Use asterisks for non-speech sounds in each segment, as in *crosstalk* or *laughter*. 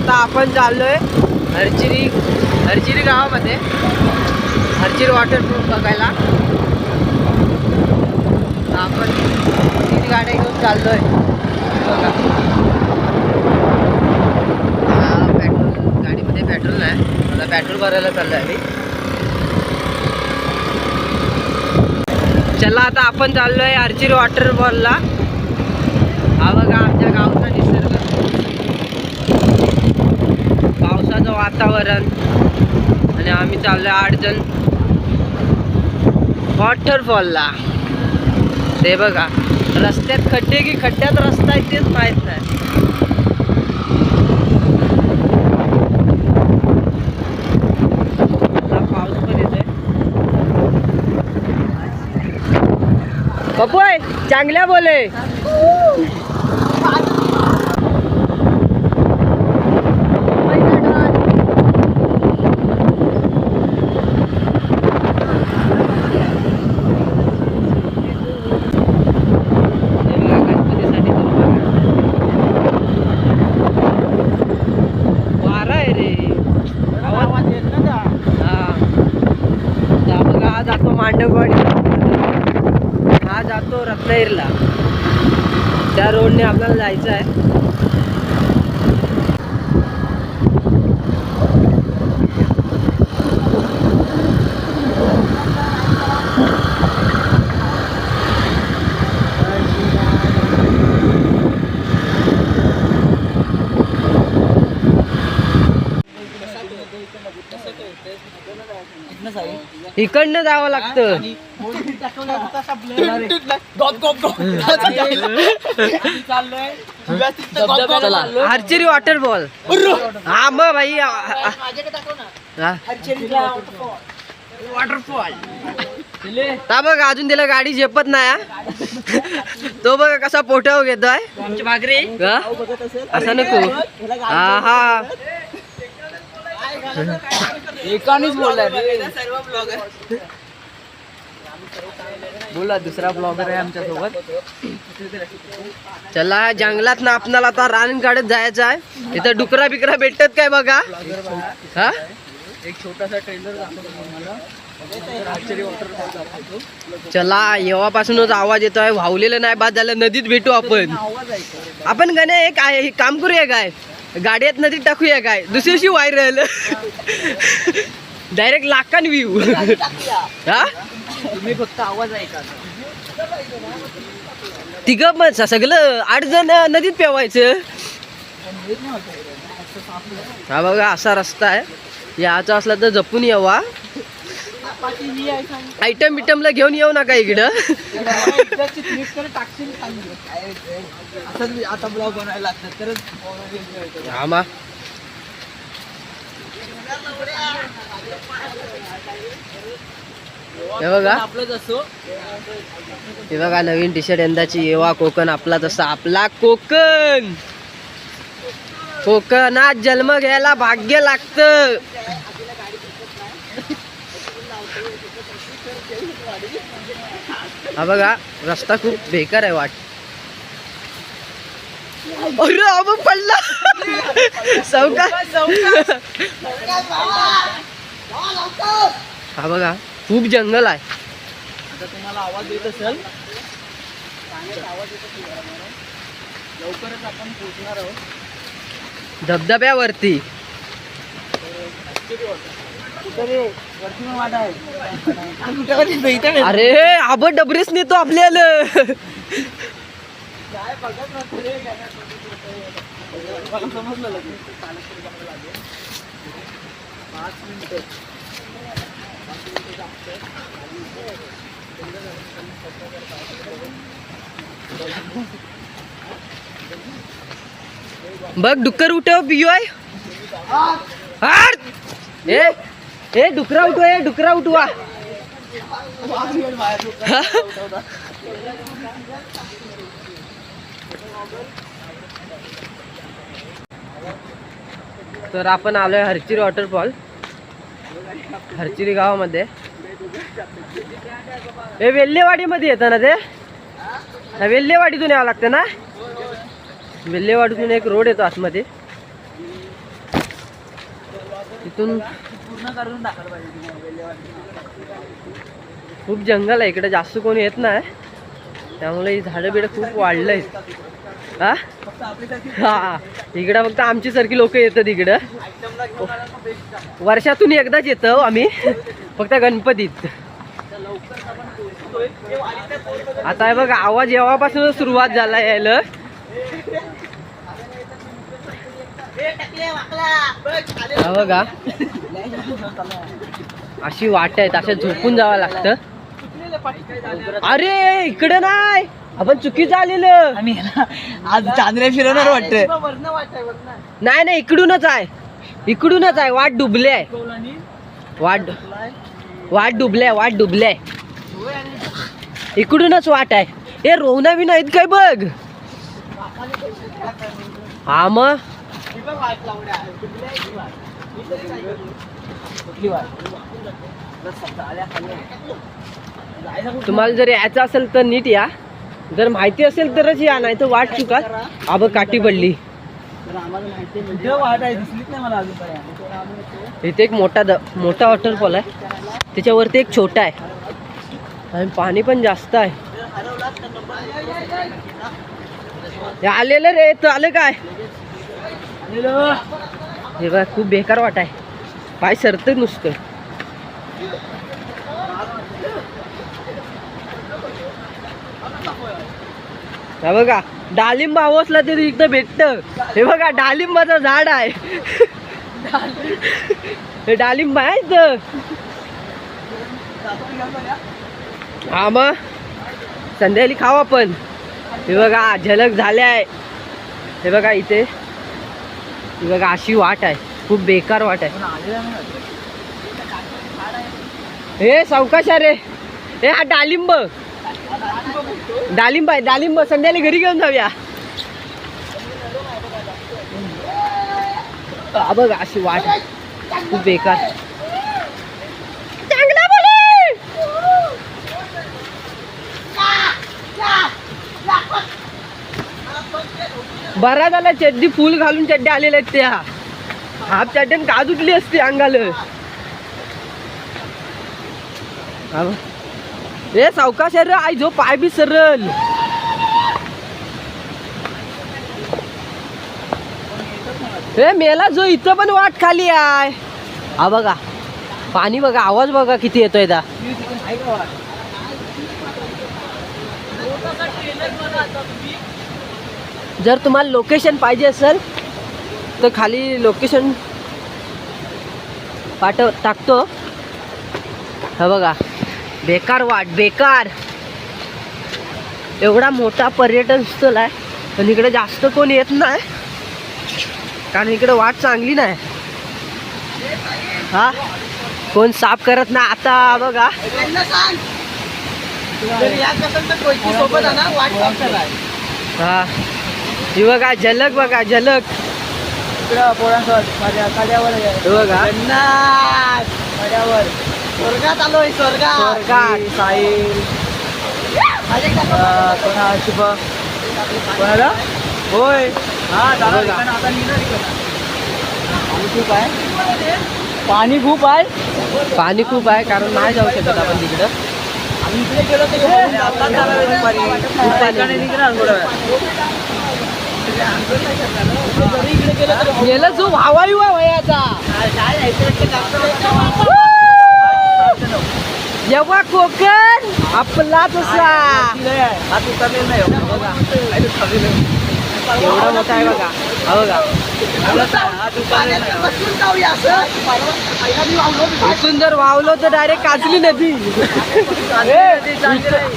आता आपण चाललोय हरचिरी हरचिरी गावामध्ये. हरचिरी वॉटरप्रूफ बघायला. आपण तीन गाड्या घेऊन चाललोय. बघा. हा, पेट्रोल गाडीमध्ये पेट्रोल नाही. मला पेट्रोल भरायला चाललो आहे मी चला आता आपण चाललोय वॉटर वॉटरफॉलला हा बघा आमच्या गावचा निसर्ग पावसाचं वातावरण. आणि आम्ही चाललोय आठ जण वॉटरफॉलला. ते बघा रस्त्यात खड्डे की खड्ड्यात रस्ता आहे तेच माहीत नाही. पाऊस पण येतोय. पप्पू चांगल्या बोले वारा आहे रे आवाज येत ना हा आता बघा हा जातो मांडववाडी हा जातो रत्नागिरीला त्या रोडने आपल्याला जायचं आहे. इकडनं जावं लागतं. आर्चरी वॉटरफॉल हा मग भाई वॉटरफॉल ता बघ अजून त्याला गाडी झेपत नाही हा. तो बघ कसा पोटाव घेतोय. असं नको. हा हा. एकानेच बोललाय. बोला दुसरा ब्लॉगर आहे आमच्यासोबत चला जंगलात ना आपणाला आता रान काढत जायचं आहे. इथं डुकरा बिकरा भेटतात काय बघा? हा? एक छोटासा ट्रेलर चला येवापासूनच आवाज येतोय. वावलेलं नाही बाद झालं नदीत भेटू आपण. आपण गणे एक आहे काम करूया काय? गाड्यात नदीत टाकूया काय? दुसऱ्याशी व्हायरल डायरेक्ट लाखान व्ह्यू हा? तुम्ही फक्त आवाज ऐका तिघ मग सगळं आठ जण नदीत पेवायचं. हा बघा असा रस्ता आहे. याचा असला तर जपून यावा. आयटम बिटमला घेऊन येऊ नका इकडं. आता ब्लॉग बनायला हा मा. हे बघा. हे बघा नवीन टी शर्ट यंदाची येवा कोकण आपला तसा आपला कोकण. कोकणात जन्म घ्यायला भाग्य लागत. हा बघा रस्ता खूप बेकार आहे वाट. अरे अबो पडला. चौका हा बघा. खूप जंगल आहे. आता तुम्हाला आवाज येत असेल. लवकरच आपण पोहोचणार आहोत. धबधब्यावरती. अरे आब डबरीच नेतो आपल्याला. समजलं पाच मिनिटं. बघ डुक्कर उठव पियोय ए ए डुकरा उठवा ए डुकरा उठवा. तर आपण आलोय हरचीर वॉटरफॉल हरचिरी गावामध्ये. हे वेल्हेवाडीमध्ये येतं ना ते? वेल्हेवाडीतून यावं लागतं ना? वेल्हेवाडीतून एक रोड येतो आतमध्ये. तिथून खूप जंगल आहे. इकडे जास्त कोणी येत नाही. त्यामुळे झाडं बिडं खूप वाढलं हा? हा. इकडं फक्त आमची सारखी लोक येतात इकडं. वर्षातून एकदाच येतो आम्ही. फक्त गणपतीत. आता हे बघा आवाज येवापासून सुरुवात झाला यायला. बघा. अशी वाट आहेत अशा झोपून जावं लागतं. अरे इकडं नाही. आपण चुकीचं आलेलं आम्ही आज चांदण्या फिरवणार वरण नाही नाही इकडूनच आहे. इकडूनच आहे. वाट डुबले आहे. वाट वाट डुबले आहे वाट डुबले आहे. इकडूनच वाट आहे. ए रोवना बी नाहीत काय बघ? हा मग? तुम्हाला जर यायचं असेल तर नीट या. जर माहिती असेल तरच या नाही तर वाट चुकात आब काठी पडली. इथे एक मोठा द मोठा वॉटरफॉल आहे. त्याच्यावरती एक छोटा आहे. आणि पाणी पण जास्त आहे. आलेलं रे तू आलं काय? हे बघ खूप बेकार वाट आहे. पाय सरतं नुसतं. हे बघा डाळिंब आवसला तरी इथं भेटत. हे बघा डालिंबाचं झाड आहे. हे डालिंब आहे इथं. हा मग संध्याकाळी खाऊ आपण. हे बघा झलक झाले आहे. हे बघा इथे. हे बघा अशी वाट आहे. खूप बेकार वाट आहे. हे सावकाश रे. हे हा डाळिंब डालिंब आहे डालिंब. संध्याकाळी घरी घेऊन जाऊया. बघ अशी वाट खूप बेकार. बरा झाला चड्डी फुल घालून चड्ड्या आलेल्या आहेत त्या. हाफ चड्ड्यान का उठली असते अंगाल. रे सावकाश आहे रे आई जो पाय बी सरल रे मेला जो इथं पण वाट खाली आहे. हा बघा. पाणी बघा आवाज बघा किती येतोय दा जर तुम्हाला लोकेशन पाहिजे असेल तर खाली लोकेशन पाठव टाकतो. हा बघा. बेकार वाट बेकार. एवढा मोठा पर्यटन स्थळ आहे. पण इकडे जास्त कोण येत नाही. कारण इकडे वाट चांगली नाही. हा? कोण साफ करत नाही. आता बघा. हा. ही बघा झलक बघा झलक. बघा. स्वर्गात आलोय स्वर्गात. साहिल. कोणा शुभ? कोणाला होय. हा खूप आहे. पाणी खूप आहे. पाणी खूप आहे कारण नाही जाऊ शकत आपण तिकडं. गेलो तर जातात जरा वेळ दुपारी. खूप पाणी. इकडे निघणार थोडा वेळ. जरी इकडे गेलो तरी गेलं जो वावायू आहे वयाचा जेव्हा कोकण आपलाच असा हात उतरलेला नाही हो. बघा. हात उतरलेला नाही. एवढा मोठा आहे बघा हा बघा हात उतरलेला नाही. इथून जर वावलो तर डायरेक्ट काजली नदी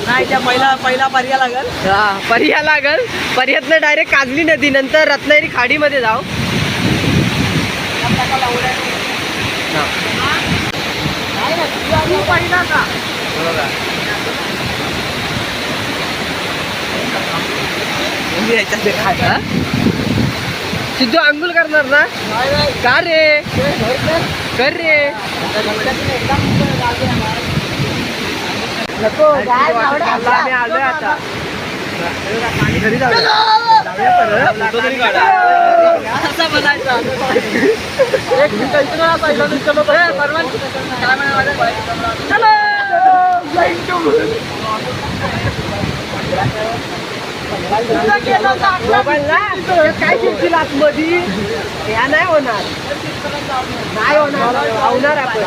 नाही त्या पहिला पहिला पर्याय लागल हा पर्या लागल पर्यातनं डायरेक्ट काजली नदी नंतर रत्नागिरी खाडीमध्ये जाऊ हा. बघा. सिद्धू अंघोळ करणार ना? का रे? कर रे. नको. आम्ही आलोय आता. घरी जाऊया. नाही काय शिकशील आतमध्ये ह्या नाही होणार. नाही होणार. भावणार आपण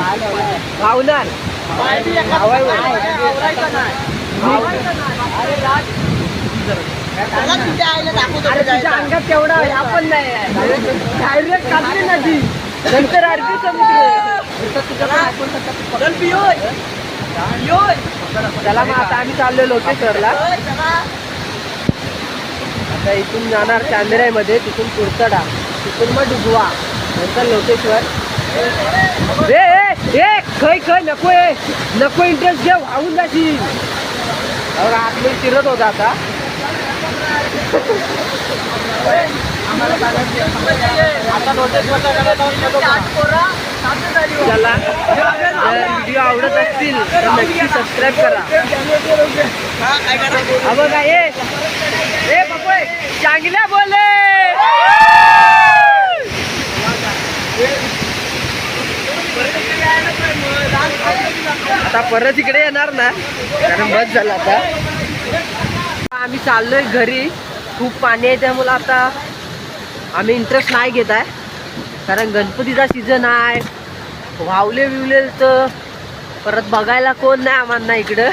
भावणार अरे तुझ्या अंगात तेवढा ह्या पण नाही डायरेक्ट कापली नदी नंतर अरबी समुद्र त्याला मग आता आम्ही चाललो सरला. आता इथून जाणार चांदराईमध्ये तिथून कुरतडा तिथून मग डुबवा नंतर लोकेश्वर. ए ए ए खय खय नको ए नको इंटरेस्ट घे वाहून जाशील. अहो, आतमध्ये चिरत होता आता. आता नोटीस चला. व्हिडिओ आवडत असतील तर नक्की सबस्क्राईब करा. हा बघा ए ए बापू चांगल्या बोले. आता परत इकडे येणार ना कारण बस झाला आता. आम्ही चाललोय घरी. खूप पाणी आहे त्यामुळे आता आम्ही इंटरेस्ट नाही घेत आहे. कारण गणपतीचा सीझन आहे. वावले बिवले तर परत बघायला कोण नाही आम्हाला इकडं.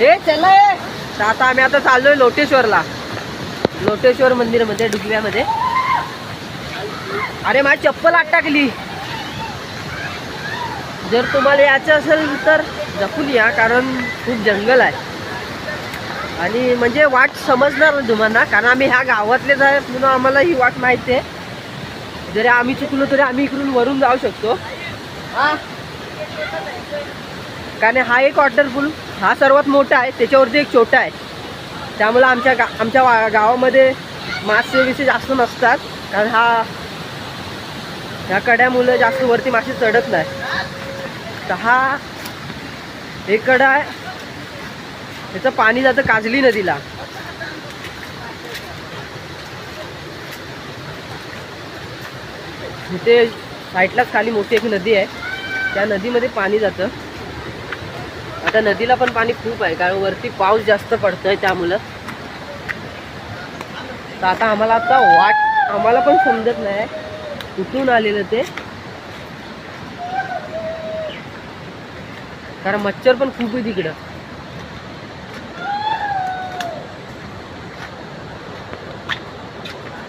ए चला ए. तर आता आम्ही आता चाललोय लोटेश्वरला. लोटेश्वर मंदिरमध्ये डुगव्यामध्ये अरे माझी चप्पल आटाकली जर तुम्हाला यायचं असेल तर जपून या कारण खूप जंगल आहे. आणि म्हणजे वाट समजणार तुम्हाला कारण आम्ही ह्या गावातलेच आहे म्हणून आम्हाला ही वाट माहिती आहे. जरी आम्ही चुकलो तरी आम्ही इकडून वरून जाऊ शकतो. कारण हा एक वॉटरपूल हा सर्वात मोठा आहे त्याच्यावरती एक छोटा आहे. त्यामुळं आमच्या गा आमच्या वा- गावामध्ये मासे विसे जास्त नसतात कारण हा ह्या कड्यामुळं जास्त वरती मासे चढत नाही. तर हा एक कडा आहे. त्याचं पाणी जातं काजली नदीला. इथे साईडलाच खाली मोठी एक नदी आहे. त्या नदीमध्ये पाणी जातं. आता नदीला पण पाणी खूप आहे कारण वरती पाऊस जास्त पडतोय त्यामुळं. तर आता आम्हाला आता वाट आम्हाला पण समजत नाही कुठून आलेलं ते. कारण मच्छर पण खूप आहे तिकडं.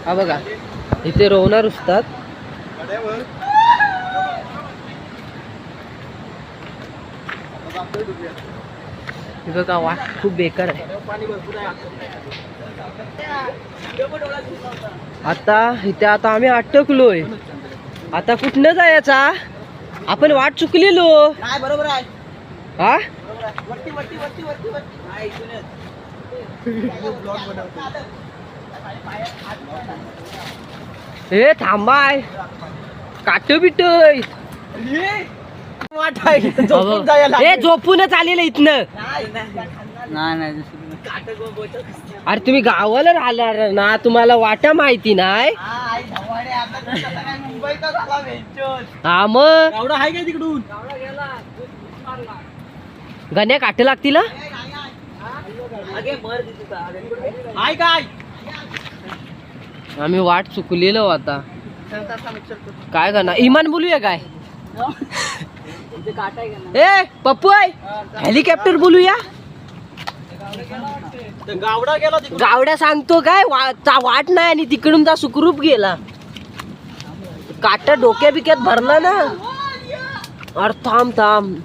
हा बघा इथे रोवणार असतात बघा वाट खूप बेकार आहे. आता इथे आता आम्ही अटकलोय. आता कुठनं जायचा आपण वाट चुकलेलो. बरोबर आहे हा वरती वरती वरती. वरती *laughs* हा, थांबाय. काट बिट. हे झोपूनच आलेलं इथनं. नाही नाही. अरे तुम्ही गावाला राहणार ना तुम्हाला वाटा माहिती नाही? हा मग? गावडा आहे काय तिकडून? गण्या काट लागतील? हाय काय? आम्ही वाट चुकलेलो आता. काय करणार? इमान बोलूया काय? ए पप्पू आहे हेलिकॉप्टर बोलूया? गावडा गेला तिकडून. गावड्या सांगतो काय? वा- चा- वाट नाही आणि तिकडून जा सुखरूप गेला. काटा डोक्या बिक्यात भरला ना. अरे थांब थांब.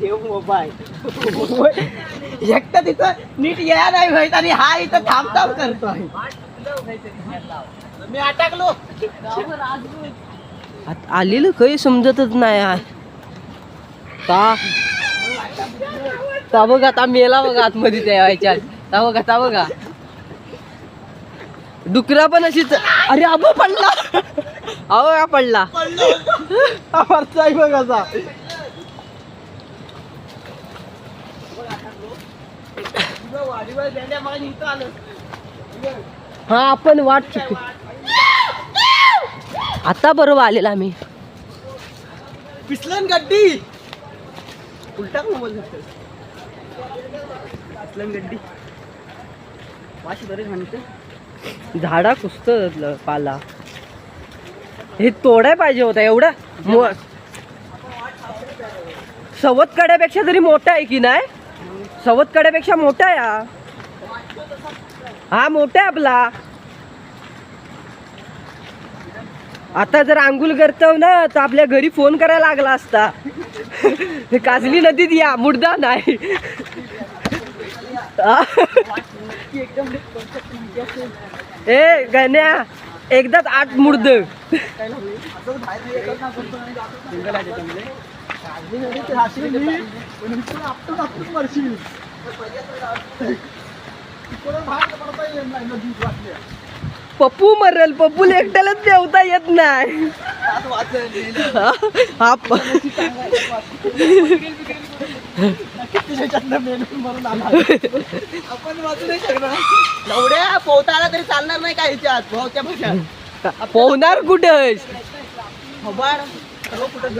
ठेव मोबाईल. एकटा तिथं नीट या नाही माहीत आणि हा इथं थांब थांब करतोय. मी अटकलो. आत- आलेलं काही समजतच नाही आहे. का ता बघा ता मेला बघा आतमध्ये त्या व्हायच्यात ता बघा ता बघा. डुकरा पण अशीच अरे अबो पडला. अहो का पडला. बघ हा आपण वाट चुकी. आता बरोबर आलेला आम्ही. पिसलन गड्डी. उलटा मोबाईल पिसलन गड्डी. वाशी बरेच म्हणते. झाडा कुसत पाला. हे तोडाय पाहिजे होता एवढा. सवत कड्यापेक्षा तरी मोठा आहे की नाही? सवत कड्यापेक्षा मोठा या. हा मोठा आहे आपला. आता जर आंघोळ करतो ना तर आपल्या घरी फोन करायला लागला असता. काजली नदीत या मुडदा नाही. ए गण्या एकदाच आठ मुर्द. पप्पू मरल पप्पूला एकट्यालाच जेवता येत नाही. हा आपण वाचू नाही शकणार एवढ्या पोहता आला तरी चालणार नाही का ह्याच्यात भाषात पोहणार कुठं? कुठं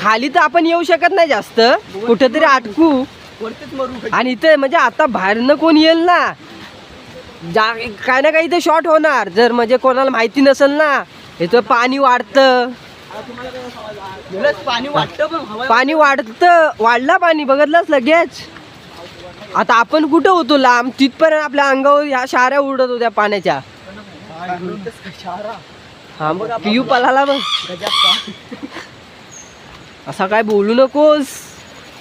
खाली तर आपण येऊ शकत नाही जास्त. कुठेतरी अटकू. आणि इथे म्हणजे आता बाहेरनं कोण येईल ना? जा काय ना काही इथे शॉर्ट होणार. जर म्हणजे कोणाला माहिती नसेल ना इथं पाणी वाढतं. पाणी पाणी वाढतं वाढला पाणी बघितलंच लगेच? आता आपण कुठं होतो लांब? तिथपर्यंत आपल्या अंगावर ह्या शाऱ्या उडत होत्या पाण्याच्या. शारा हा मग पियू पलाला बघ. असा काय बोलू नकोस.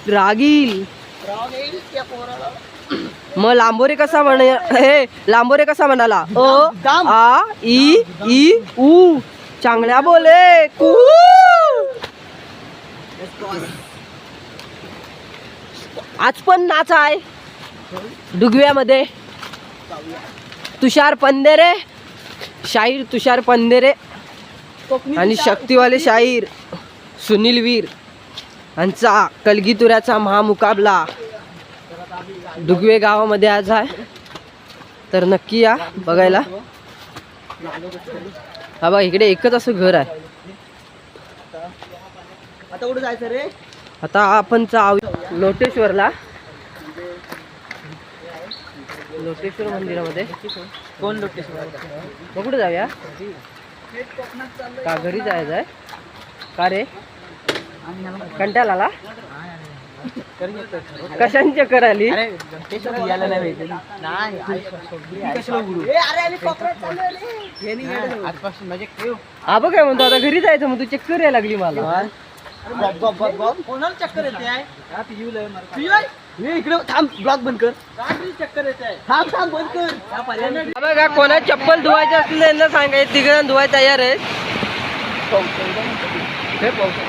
रागील. मग लांबोरे कसा म्हण हे लांबोरे कसा म्हणाला? अ आ ई ई उ. चांगल्या बोले. कू. आज पण नाच आहे. डुगव्यामध्ये. तुषार पंदेरे शाहीर तुषार पंदेरे आणि शक्तिवाले शाहीर सुनील वीर यांचा कलगीतुऱ्याचा महामुकाबला डुगवे गावामध्ये आज आहे. तर नक्की या बघायला. हा बघ इकडे एकच असं घर आहे. आता कुठं जायचं रे? आता आपण जाऊ लोटेश्वरला. लोटेश्वर मंदिरामध्ये. कोण मग कुठे जाऊया? का घरी जायचं आहे? का रे? कंटाळा आला ठेव हा बघ काय म्हणतो आता घरी जायचं मग तू चक्कर यायला लागली मला. बॉब बॉब बॉब बॉब कोणाला चक्कर येते? आहे हा आहे मी इकडे थांब ब्लॉक बंद कर. चक्कर येते आहे. थांब थांब बंद कर. हा हा बघा कोणा चप्पल धुवायचे असले त्यांना सांगायचं तिकडे धुवायला तयार आहे हे पाऊस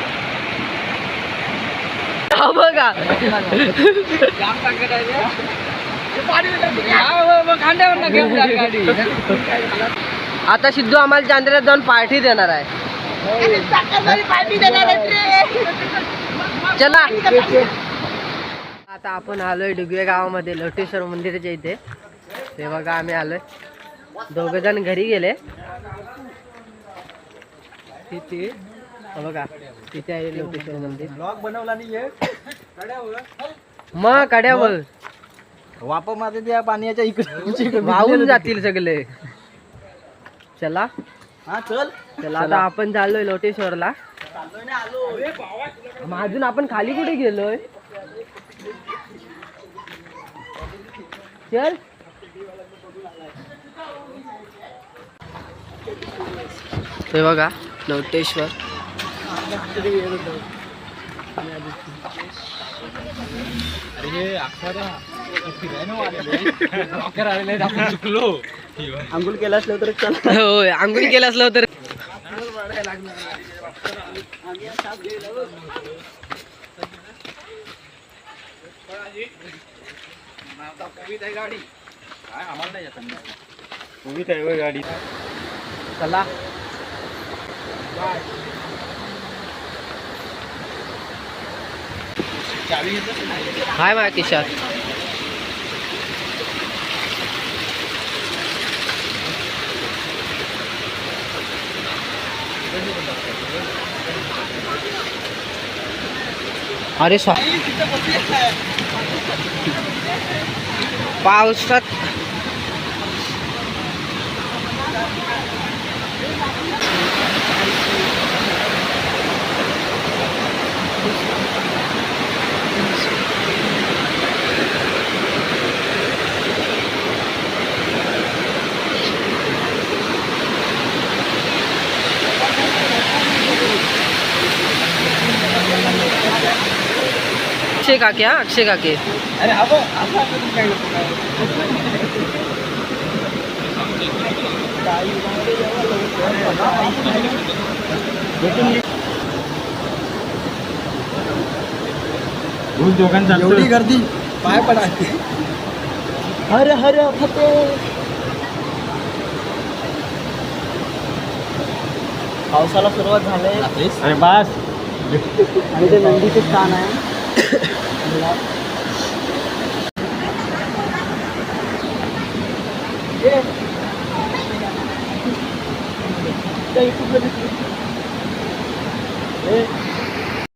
हा बघा आता सिद्धू आम्हाला चांद्र्यात जाऊन पार्टी देणार आहे. चला. आता आपण आलोय डुगवे गावामध्ये लोटेश्वर मंदिराच्या इथे. ते बघा आम्ही आलोय. दोघ जण घरी गेले. तिथे बघा तिथे आहे लोटेश्वर मंदिर. ब्लॉक बनवला नाही मग कड्यावर. वापर माझे त्या पाण्याच्या इकडे वाहून जातील सगळे. चला. हा चल. चला आता आपण चाललोय लोटेश्वरला. अजून आपण खाली कुठे गेलोय? चल. हे बघा लोटेश्वर अंघोळ केला असलं तर चल. होय आंघोळ केलं असलं तर. गाडी काय आम्हाला गाडी चला हाय माझ्या किशात अरे स्वामी Pausat. अक्षय काके हा अक्षय काके। हा काय एवढी गर्दी पाय पडा हर हर फते पावसाला सुरुवात झाले अरे बास। आणि ते नंदीचे स्थान आहे. ये. त्या YouTube ला दिसलं.